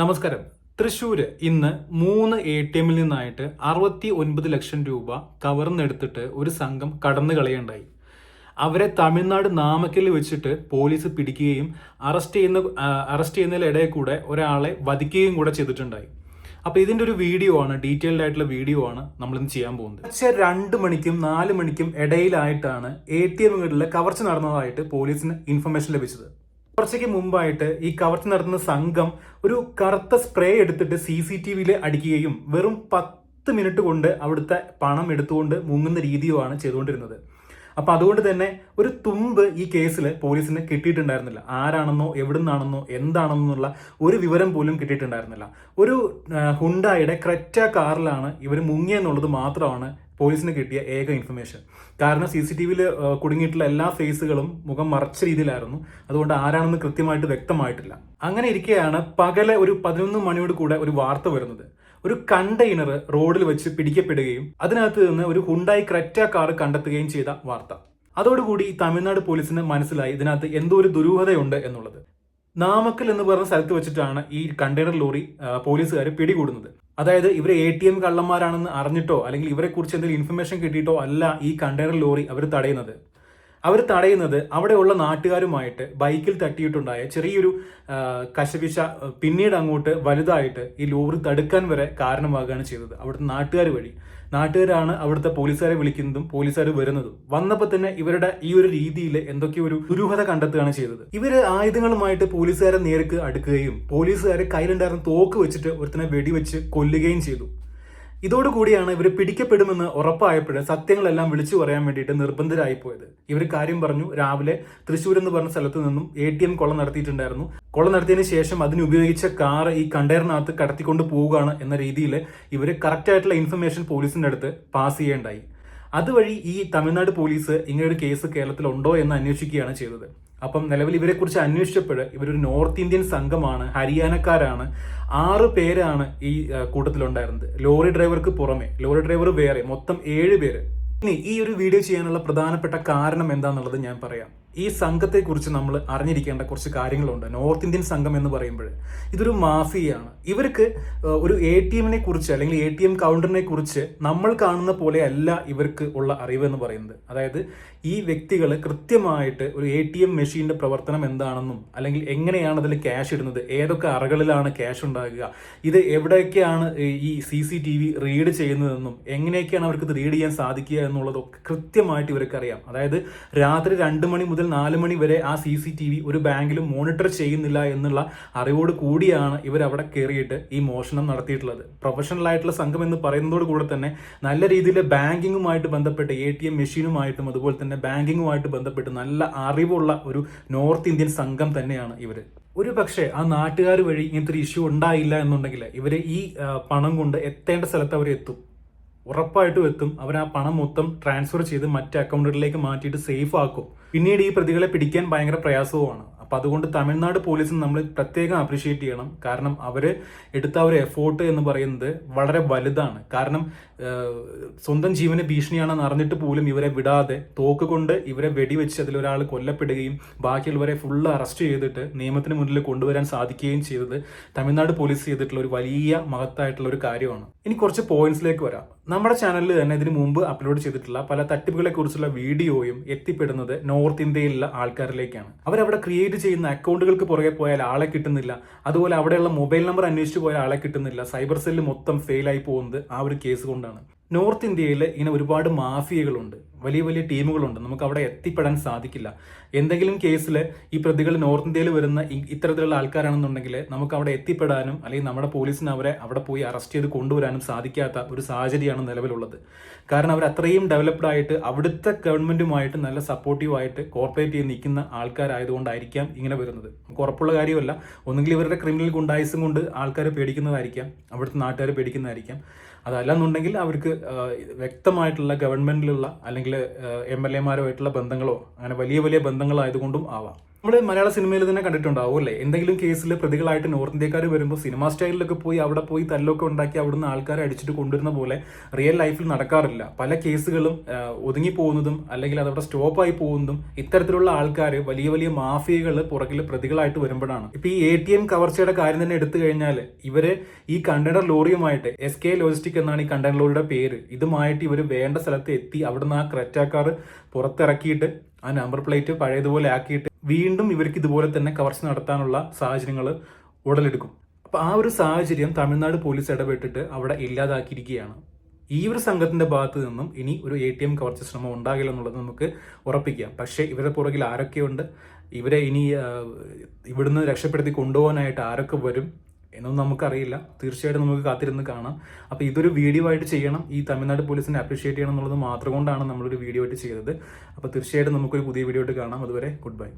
നമസ്കാരം. തൃശ്ശൂർ ഇന്ന് മൂന്ന് എ ടി എമ്മിൽ നിന്നായിട്ട് അറുപത്തി ഒൻപത് ലക്ഷം രൂപ കവർന്നെടുത്തിട്ട് ഒരു സംഘം കടന്നു കളയുണ്ടായി അവരെ തമിഴ്നാട് നാമക്കലിൽ വെച്ചിട്ട് പോലീസ് പിടിക്കുകയും അറസ്റ്റ് ചെയ്യുന്ന അറസ്റ്റ് ചെയ്യുന്നതിലിടയിൽ കൂടെ ഒരാളെ വധിക്കുകയും കൂടെ ചെയ്തിട്ടുണ്ടായി. അപ്പൊ ഇതിന്റെ ഒരു വീഡിയോ ആണ് ഡീറ്റെയിൽഡ് ആയിട്ടുള്ള വീഡിയോ ആണ് നമ്മൾ ഇന്ന് ചെയ്യാൻ പോകുന്നത്. പക്ഷേ രണ്ട് മണിക്കും നാല് മണിക്കും ഇടയിലായിട്ടാണ് എ ടി എമ്മുകളിലെ കവർച്ച നടന്നതായിട്ട് പോലീസിന് ഇൻഫർമേഷൻ ലഭിച്ചത്. കുറച്ചൊക്കെ മുമ്പായിട്ട് ഈ കവർച്ച നടത്തുന്ന സംഘം ഒരു കറുത്ത സ്പ്രേ എടുത്തിട്ട് സി സി ടി വിയിൽ അടിക്കുകയും വെറും പത്ത് മിനിറ്റ് കൊണ്ട് അവിടുത്തെ പണം എടുത്തുകൊണ്ട് മുങ്ങുന്ന രീതിയുമാണ് ചെയ്തുകൊണ്ടിരുന്നത്. അപ്പൊ അതുകൊണ്ട് തന്നെ ഒരു തുമ്പ് ഈ കേസിൽ പോലീസിന് കിട്ടിയിട്ടുണ്ടായിരുന്നില്ല. ആരാണെന്നോ എവിടുന്നാണെന്നോ എന്താണെന്നുള്ള ഒരു വിവരം പോലും കിട്ടിയിട്ടുണ്ടായിരുന്നില്ല. ഒരു ഹുണ്ടായുടെ ക്രെറ്റ കാറിലാണ് ഇവർ മുങ്ങിയെന്നുള്ളത് മാത്രമാണ് പോലീസിന് കിട്ടിയ ഏക ഇൻഫർമേഷൻ കാരണം സി സി ടി വിയിൽ കുടുങ്ങിയിട്ടുള്ള എല്ലാ ഫേസുകളും മുഖം മറച്ച രീതിയിലായിരുന്നു. അതുകൊണ്ട് ആരാണെന്ന് കൃത്യമായിട്ട് വ്യക്തമായിട്ടില്ല. അങ്ങനെ ഇരിക്കെയാണ് പകലെ ഒരു പതിനൊന്ന് മണിയോട് കൂടെ ഒരു വാർത്ത വരുന്നത്. ഒരു കണ്ടെയ്നർ റോഡിൽ വെച്ച് പിടിക്കപ്പെടുകയും അതിനകത്ത് നിന്ന് ഒരു ഹുണ്ടായി ക്രെറ്റ കാർ കണ്ടെത്തുകയും ചെയ്ത വാർത്ത. അതോടുകൂടി തമിഴ്നാട് പോലീസിന് മനസ്സിലായി ഇതിനകത്ത് എന്തോ ഒരു ദുരൂഹതയുണ്ട് എന്നുള്ളത്. നാമക്കൽ എന്ന് പറഞ്ഞ സ്ഥലത്ത് വെച്ചിട്ടാണ് ഈ കണ്ടെയ്നർ ലോറി പോലീസുകാർ പിടികൂടുന്നത്. അതായത് ഇവർ എ ടി എം കള്ളന്മാരാണെന്ന് അറിഞ്ഞിട്ടോ അല്ലെങ്കിൽ ഇവരെ കുറിച്ച് എന്തെങ്കിലും ഇൻഫർമേഷൻ കിട്ടിയിട്ടോ അല്ല ഈ കണ്ടെയ്നർ ലോറി അവർ തടയുന്നത്. അവർ തടയുന്നത് അവിടെയുള്ള നാട്ടുകാരുമായിട്ട് ബൈക്കിൽ തട്ടിയിട്ടുണ്ടായ ചെറിയൊരു കശവിച്ച പിന്നീട് അങ്ങോട്ട് വലുതായിട്ട് ഈ ലോറി തടുക്കാൻ വരെ കാരണമാകുകയാണ് ചെയ്തത്. അവിടുത്തെ നാട്ടുകാർ വഴി. നാട്ടുകാരാണ് അവിടുത്തെ പോലീസുകാരെ വിളിക്കുന്നതും പോലീസുകാർ വരുന്നതും. വന്നപ്പോൾ തന്നെ ഇവരുടെ ഈ ഒരു രീതിയിൽ എന്തൊക്കെയോ ഒരു ദുരൂഹത കണ്ടെത്തുകയാണ് ചെയ്തത്. ഇവർ ആയുധങ്ങളുമായിട്ട് പോലീസുകാരെ നേർക്ക് അടുക്കുകയും പോലീസുകാരെ കയ്യിലുണ്ടായിരുന്ന തോക്ക് വെച്ചിട്ട് ഒരുത്തനെ വെടിവെച്ച് കൊല്ലുകയും ചെയ്തു. ഇതോടുകൂടിയാണ് ഇവർ പിടിക്കപ്പെടുമെന്ന് ഉറപ്പായപ്പോൾ സത്യങ്ങളെല്ലാം വിളിച്ചു പറയാൻ വേണ്ടിയിട്ട് നിർബന്ധരായി പോയത്. ഇവർ കാര്യം പറഞ്ഞു രാവിലെ തൃശ്ശൂർ എന്ന് പറഞ്ഞ സ്ഥലത്ത് നിന്നും എ ടി എം കൊള്ള നടത്തിയിട്ടുണ്ടായിരുന്നു. കൊള്ള നടത്തിയതിന് ശേഷം അതിനുപയോഗിച്ച കാർ ഈ കണ്ടെയ്നറിനകത്ത് കടത്തിക്കൊണ്ട് പോവുകയാണ് എന്ന രീതിയിൽ ഇവർ കറക്റ്റായിട്ടുള്ള ഇൻഫർമേഷൻ പോലീസിന്റെ അടുത്ത് പാസ് ചെയ്യേണ്ടായി. അതുവഴി ഈ തമിഴ്നാട് പോലീസ് ഇങ്ങനെയൊരു കേസ് കേരളത്തിലുണ്ടോ എന്ന് അന്വേഷിക്കുകയാണ് ചെയ്തത്. അപ്പം നിലവിൽ ഇവരെ കുറിച്ച് അന്വേഷിച്ചപ്പോൾ ഇവരൊരു നോർത്ത് ഇന്ത്യൻ സംഘമാണ് ഹരിയാനക്കാരാണ്. ആറ് പേരാണ് ഈ കൂട്ടത്തിലുണ്ടായിരുന്നത്. ലോറി ഡ്രൈവർക്ക് പുറമെ ലോറി ഡ്രൈവർ വേറെ മൊത്തം ഏഴ് പേര്. ഇനി ഈ ഒരു വീഡിയോ ചെയ്യാനുള്ള പ്രധാനപ്പെട്ട കാരണം എന്താണെന്നുള്ളത് ഞാൻ പറയാം. ഈ സംഘത്തെക്കുറിച്ച് നമ്മൾ അറിഞ്ഞിരിക്കേണ്ട കുറച്ച് കാര്യങ്ങളുണ്ട്. നോർത്ത് ഇന്ത്യൻ സംഘം എന്ന് പറയുമ്പോൾ ഇതൊരു മാഫിയാണ് ഇവർക്ക് ഒരു എ ടി എമ്മിനെ കുറിച്ച് അല്ലെങ്കിൽ എ ടി എം കൗണ്ടറിനെ കുറിച്ച് നമ്മൾ കാണുന്ന പോലെയല്ല ഇവർക്ക് ഉള്ള അറിവ് എന്ന് പറയുന്നത്. അതായത് ഈ വ്യക്തികൾ കൃത്യമായിട്ട് ഒരു എ ടി എം മെഷീന്റെ പ്രവർത്തനം എന്താണെന്നും അല്ലെങ്കിൽ എങ്ങനെയാണ് അതിൽ ക്യാഷ് ഇടുന്നത് ഏതൊക്കെ അറകളിലാണ് ക്യാഷ് ഉണ്ടാകുക ഇത് എവിടെയൊക്കെയാണ് ഈ C C T V read ചെയ്യുന്നതെന്നും എങ്ങനെയൊക്കെയാണ് അവർക്ക് റീഡ് ചെയ്യാൻ സാധിക്കുക എന്നുള്ളതൊക്കെ കൃത്യമായിട്ട് ഇവർക്ക് അറിയാം അതായത് രാത്രി രണ്ട് മണി മുതൽ നാല് മണി വരെ ആ സി സി ടി വി ഒരു ബാങ്കിലും മോണിറ്റർ ചെയ്യുന്നില്ല എന്നുള്ള അറിവോട് കൂടിയാണ് ഇവർ അവിടെ കയറിയിട്ട് ഈ മോഷണം നടത്തിയിട്ടുള്ളത്. പ്രൊഫഷണൽ ആയിട്ടുള്ള സംഘം എന്ന് പറയുന്നതോട് കൂടെ തന്നെ നല്ല രീതിയിൽ ബാങ്കിങ്ങുമായിട്ട് ബന്ധപ്പെട്ട് എ ടി എം മെഷീനുമായിട്ടും അതുപോലെ തന്നെ ബാങ്കിങ്ങുമായിട്ട് ബന്ധപ്പെട്ട് നല്ല അറിവുള്ള ഒരു നോർത്ത് ഇന്ത്യൻ സംഘം തന്നെയാണ് ഇവർ ഒരു പക്ഷേ ആ നാട്ടുകാർ വഴി ഇങ്ങനത്തെ ഒരു ഇഷ്യൂ ഉണ്ടായില്ല എന്നുണ്ടെങ്കിൽ ഇവർ ഈ പണം കൊണ്ട് എത്തേണ്ട സ്ഥലത്ത് അവർ എത്തും. ഉറപ്പായിട്ടും എത്തും. അവർ ആ പണം മൊത്തം ട്രാൻസ്ഫർ ചെയ്ത് മറ്റ് അക്കൗണ്ടുകളിലേക്ക് മാറ്റിയിട്ട് സേഫ് ആക്കും. പിന്നീട് ഈ പ്രതികളെ പിടിക്കാൻ ഭയങ്കര പ്രയാസവുമാണ്. അപ്പൊ അതുകൊണ്ട് തമിഴ്നാട് പോലീസിന് നമ്മൾ പ്രത്യേകം അപ്രീഷിയേറ്റ് ചെയ്യണം. കാരണം അവർ എടുത്ത ഒരു എഫോർട്ട് എന്ന് പറയുന്നത് വളരെ വലുതാണ്. കാരണം സ്വന്തം ജീവന് ഭീഷണിയാണെന്ന് അറിഞ്ഞിട്ട് പോലും ഇവരെ വിടാതെ തോക്ക് കൊണ്ട് ഇവരെ വെടിവെച്ച് അതിലൊരാൾ കൊല്ലപ്പെടുകയും ബാക്കിയുള്ളവരെ ഫുള്ള് അറസ്റ്റ് ചെയ്തിട്ട് നിയമത്തിന് മുന്നിൽ കൊണ്ടുവരാൻ സാധിക്കുകയും ചെയ്തത് തമിഴ്നാട് പോലീസ് ചെയ്തിട്ടുള്ള ഒരു വലിയ മഹത്തായിട്ടുള്ള ഒരു കാര്യമാണ്. ഇനി കുറച്ച് പോയിന്റ്സിലേക്ക് വരാം. നമ്മുടെ ചാനലിൽ തന്നെ ഇതിനു മുമ്പ് അപ്ലോഡ് ചെയ്തിട്ടുള്ള പല തട്ടിപ്പുകളെ കുറിച്ചുള്ള വീഡിയോയും എത്തിപ്പെടുന്നത് നോർത്ത് ഇന്ത്യയിലുള്ള ആൾക്കാരിലേക്കാണ്. അവരവിടെ ക്രിയേറ്റ് ചെയ്യുന്ന അക്കൗണ്ടുകൾക്ക് പുറകെ പോയാൽ ആളെ കിട്ടുന്നില്ല. അതുപോലെ അവിടെയുള്ള മൊബൈൽ നമ്പർ അന്വേഷിച്ച് പോയാൽ ആളെ കിട്ടുന്നില്ല. സൈബർ സെല്ല് മൊത്തം ഫെയിലായി പോകുന്നത് ആ ഒരു കേസ് കൊണ്ടാണ്. നോർത്ത് ഇന്ത്യയിൽ ഇങ്ങനെ ഒരുപാട് മാഫിയകളുണ്ട്. വലിയ വലിയ ടീമുകളുണ്ട്. നമുക്ക് അവിടെ എത്തിപ്പെടാൻ സാധിക്കില്ല. എന്തെങ്കിലും കേസിൽ ഈ പ്രതികൾ നോർത്ത് ഇന്ത്യയിൽ വരുന്ന ഇത്തരത്തിലുള്ള ആൾക്കാരാണെന്നുണ്ടെങ്കിൽ നമുക്ക് അവിടെ എത്തിപ്പെടാനും അല്ലെങ്കിൽ നമ്മുടെ പോലീസിന് അവരെ അവിടെ പോയി അറസ്റ്റ് ചെയ്ത് കൊണ്ടുവരാനും സാധിക്കാത്ത ഒരു സാഹചര്യമാണ് നിലവിലുള്ളത്. കാരണം അവർ അത്രയും ഡെവലപ്ഡ് ആയിട്ട് അവിടുത്തെ ഗവൺമെന്റുമായിട്ട് നല്ല സപ്പോർട്ടീവായിട്ട് കോർപ്പറേറ്റ് ചെയ്ത് നിൽക്കുന്ന ആൾക്കാരായതുകൊണ്ടായിരിക്കാം ഇങ്ങനെ വരുന്നത്. നമുക്ക് ഉറപ്പുള്ള കാര്യമല്ല. ഒന്നുകിൽ ഇവരുടെ ക്രിമിനൽ ഗുണ്ടായുസം കൊണ്ട് ആൾക്കാർ പേടിക്കുന്നതായിരിക്കാം. അവിടുത്തെ നാട്ടുകാർ പേടിക്കുന്നതായിരിക്കാം. അതല്ലെന്നുണ്ടെങ്കിൽ അവർക്ക് വ്യക്തമായിട്ടുള്ള ഗവൺമെന്റിലുള്ള അല്ലെങ്കിൽ എം എൽ എമാരുമായിട്ടുള്ള ബന്ധങ്ങളോ അങ്ങനെ വലിയ വലിയ ബന്ധങ്ങളായതുകൊണ്ടും ആവാം. നമ്മൾ മലയാള സിനിമയിൽ തന്നെ കണ്ടിട്ടുണ്ടാവും അല്ലേ എന്തെങ്കിലും കേസിൽ പ്രതികളായിട്ട് നോർത്ത് ഇന്ത്യക്കാർ വരുമ്പോൾ സിനിമ സ്റ്റൈലിലൊക്കെ പോയി അവിടെ പോയി തല്ലൊക്കെ ഉണ്ടാക്കി അവിടുന്ന് ആൾക്കാരെ അടിച്ചിട്ട് കൊണ്ടുവരുന്ന പോലെ റിയൽ ലൈഫിൽ നടക്കാറില്ല. പല കേസുകളും ഒതുങ്ങി പോകുന്നതും അല്ലെങ്കിൽ അതവിടെ സ്റ്റോപ്പായി പോകുന്നതും ഇത്തരത്തിലുള്ള ആൾക്കാർ വലിയ വലിയ മാഫിയകൾ പുറകിൽ പ്രതികളായിട്ട് വരുമ്പോഴാണ്. ഇപ്പൊ ഈ എ ടി എം കവർച്ചയുടെ കാര്യം തന്നെ എടുത്തു കഴിഞ്ഞാൽ ഇവർ ഈ കണ്ടെയ്നർ ലോറിയുമായിട്ട് എസ് കെ ലോജിസ്റ്റിക് എന്നാണ് ഈ കണ്ടെയ്നർ ലോറിയുടെ പേര്. ഇതുമായിട്ട് ഇവർ വേണ്ട സ്ഥലത്ത് എത്തി അവിടുന്ന് ആ ക്രെറ്റാക്കാർ പുറത്തിറക്കിയിട്ട് ആ നമ്പർ പ്ലേറ്റ് പഴയതുപോലെ ആക്കിയിട്ട് വീണ്ടും ഇവർക്ക് ഇതുപോലെ തന്നെ കവർച്ച നടത്താനുള്ള സാഹചര്യങ്ങൾ ഉടലെടുക്കും. അപ്പോൾ ആ ഒരു സാഹചര്യം തമിഴ്നാട് പോലീസ് ഇടപെട്ടിട്ട് അവിടെ ഇല്ലാതാക്കിയിരിക്കുകയാണ്. ഈ ഒരു സംഘത്തിന്റെ ഭാഗത്ത് നിന്നും ഇനി ഒരു എ ടി എം കവർച്ച ശ്രമം ഉണ്ടാകില്ല എന്നുള്ളത് നമുക്ക് ഉറപ്പിക്കാം. പക്ഷേ ഇവരുടെ പുറകിൽ ആരൊക്കെയുണ്ട്? ഇവരെ ഇനി ഇവിടുന്ന് രക്ഷപ്പെടുത്തി കൊണ്ടുപോകാനായിട്ട് ആരൊക്കെ വരും? എന്നൊന്നും നമുക്കറിയില്ല. തീർച്ചയായിട്ടും നമുക്ക് കാത്തിരുന്ന് കാണാം. അപ്പോൾ ഇതൊരു വീഡിയോ ആയിട്ട് ചെയ്യണം. ഈ തമിഴ്നാട് പോലീസിനെ അപ്രീഷിയേറ്റ് ചെയ്യണം എന്നുള്ളത് മാത്രം കൊണ്ടാണ് നമ്മളൊരു വീഡിയോ ആയിട്ട് ചെയ്തത്. അപ്പോൾ തീർച്ചയായിട്ടും നമുക്കൊരു പുതിയ വീഡിയോ ആയിട്ട് കാണാം. അതുവരെ ഗുഡ് ബൈ